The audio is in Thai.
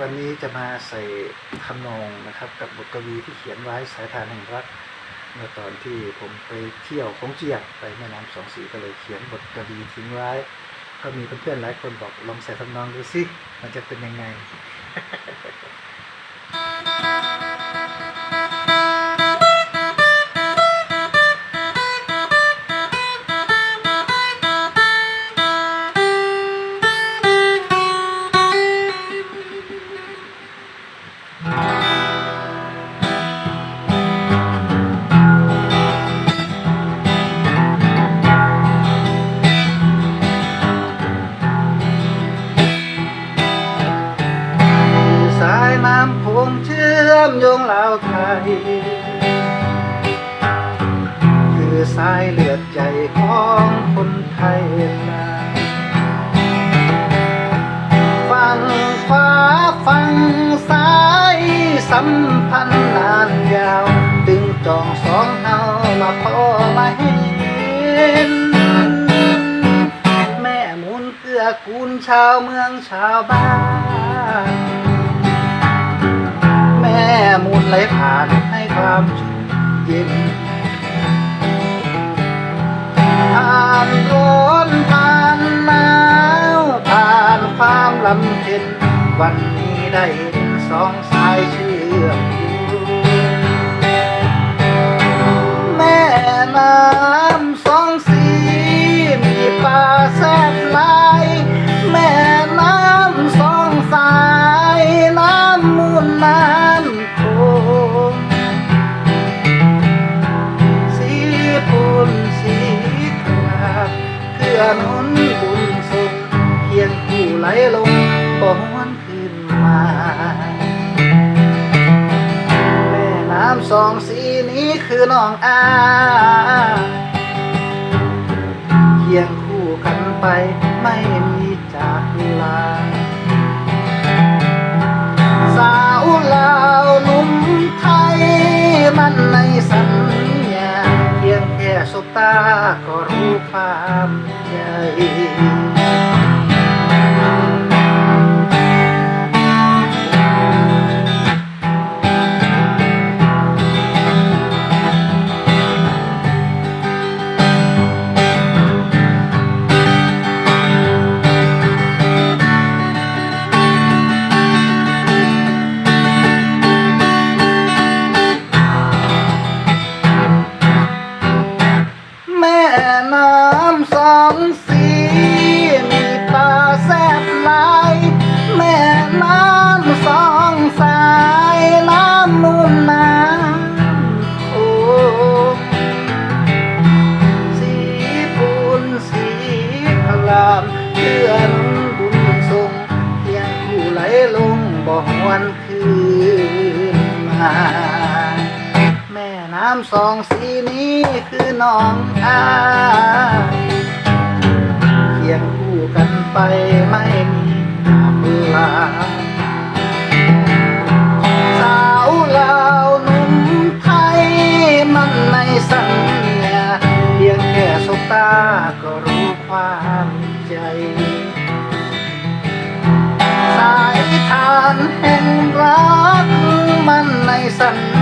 วันนี้จะมาใส่คำนองนะครับ กับบทกวีที่เขียนไว้สายทานแห่งรักเมื่อตอนที่ผมไปเที่ยวของเจียกไปแม่น้ำสองสีก็เลยเขียนบทกวีทิ้งไว้ ก็มีเพื่อนๆหลายคนบอกลองใส่ทำนองดูสิมันจะเป็นยังไง สายเลือดใจของคนไทยนาฝั่งขวาฝั่งซ้ายสัมพันธ์นานยาวดึงจองสองเฮามาพอมาเห็น แม่มุนเกื้อกูลชาวเมืองชาวบ้าน แม่มูลไหลผ่านให้ความชุ่มเย็น ความลำเค็นวันนี้ได้เห็นสองสายเชื่อม ลงบ่หวนขึ้นมาแม่น้ำสองสีนี้คือน้องอาเคียงคู่กันไปไม่มีจากลาสาวลาวนุ่มไทยมันในสัญญาเพียงแค่สบตาก็รู้ความให น้ำสองสีมีปลาแซ่บหลายแม่น้ำสองสายน้ำมูลน้ำโขงสีปูนสีพลามเลื่อนบุญทรงเพียงผู้ไหลลงบ่หวนคืนมา น้ำสองสีนี้คือน้องอาเคียงคู่กันไปไม่มีลาสาวลาวหนุ่มไทยมันในสัญญาเพียงแค่สบตาก็รู้ความใจ สายทานแห่งรักมันในสัญ